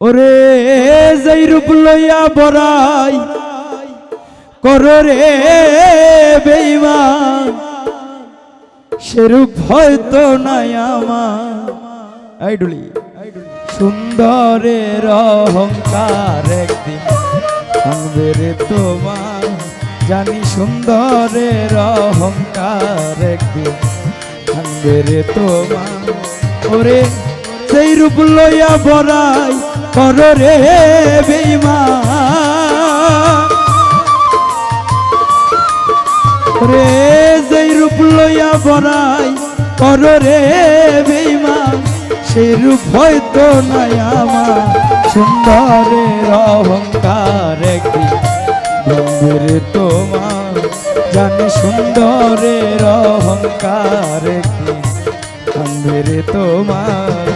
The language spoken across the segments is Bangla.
ওরে যেই রূপ লইয়া বরাই কর রে বেইমান সেরূপ হয়তো নাই আমার। আইডুলি সুন্দরের অহংকার একদিন ভাঙবে রে তোমার। জানি সুন্দরের অহংকার একদিন ভাঙবে রে তোমার। ওরে সেই রূপ লইয়া বরাই কর রে বেইমান। রে যেই রূপ লইয়া বরাই কর রে বেইমান, সেই রূপ হয়তো নাই আমার। সুন্দরের অহংকার একদিন, বন্ধুরে তোমার। জানি সুন্দরের অহংকার একদিন তোমার।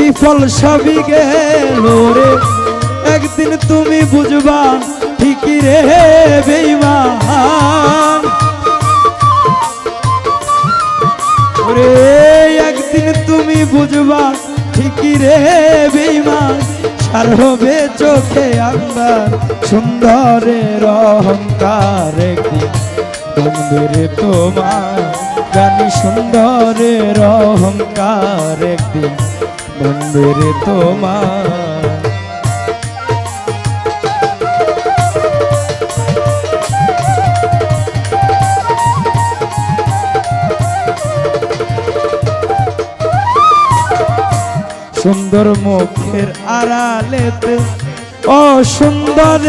বিফল সবই গেল রে। একদিন তুমি বুঝবা ঠিকই রে বেইমান। রে একদিন তুমি বুঝবা ঠিকই রে বেইমান। সার হবে চোখে আন্দার সুন্দরের অহংকার একদিন। বন্ধুরে তোমার জানি সুন্দরের অহংকার একদিন। বন্ধুরে তোমার। সুন্দর মুখের আড়ালেতে, অসুন্দর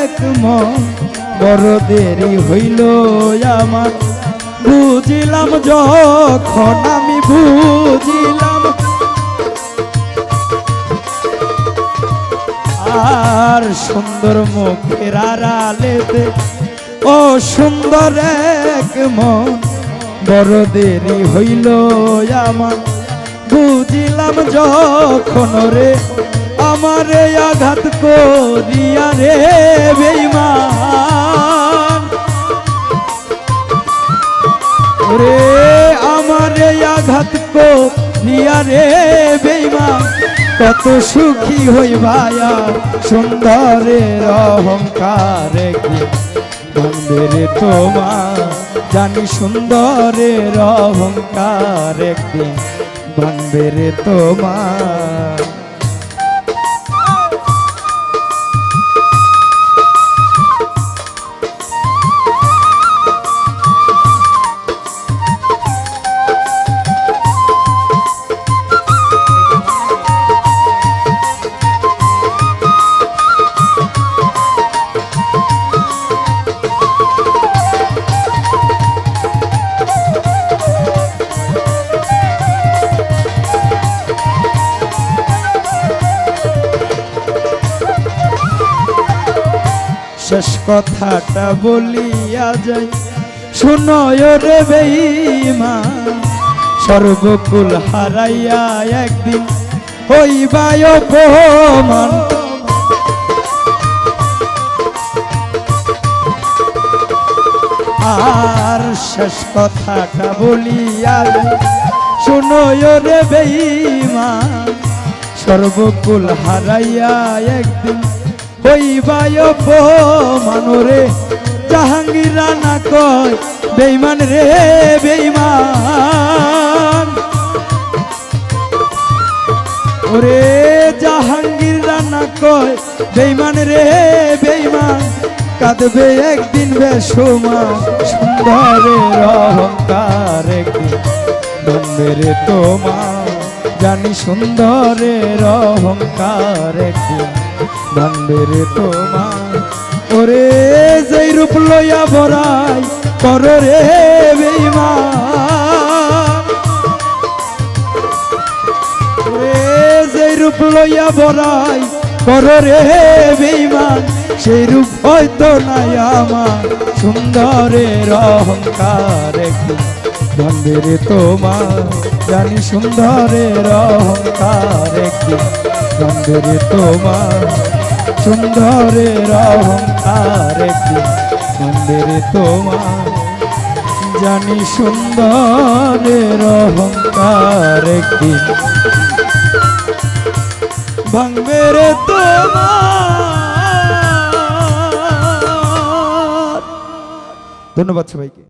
এক মন। বড় দেরি হইল আমার। বুঝিলাম যখন আমি বুঝিলাম আর সুন্দর মুখের আড়ালেতে, ও সুন্দর এক মন। বড় দেরি হইল আমার। বুঝিলাম যখন রে, আমারে আঘাত করিয়া রে বেইমান। রে আমারে আঘাত করিয়া রে বেইমান। কত সুখী হই ভায়া সুন্দরের অহংকার বন্ধেরে তোমার জানি সুন্দরের অহংকার একদিন ভাঙবে রে তোমার শেষ কথাটা বলিয়া যাই। শুনয় রে বেইমা সর্বকুল হারাইয়া একদিন হইবায় অপমান। আর শেষ কথাটা বলিয়া শুনয় রে বেইমা সর্বকুল হারাইয়া একদিন হইবায় মানরে জাহাঙ্গীর রানা কয় বেইমান রে বেইমান ওরে জাহাঙ্গীর রানা কয় বেইমান রে বেইমান কাঁদবে একদিন বেসুমান সুন্দরের অহংকার রে তোমার জানি সুন্দরের অহংকার একদিন। ভাঙবে রে তোমার ওরে যেই রূপ লইয়া বরাই কর রে বেইমান। ওরে যেই রূপ লইয়া বরাই কর রে বেইমান। সেই রূপ হয়তো নাই আমার, সুন্দরের অহংকার একদিন ভাঙবে রে তোমার জানি সুন্দরের অহংকার একদিন ভাঙবে রে তোমার সুন্দরের অহংকার একদিন ভাঙবে রে তোমার। জানি সুন্দরের অহংকার একদিন ভাঙবে রে তোমার। ধন্যবাদ সবাইকে।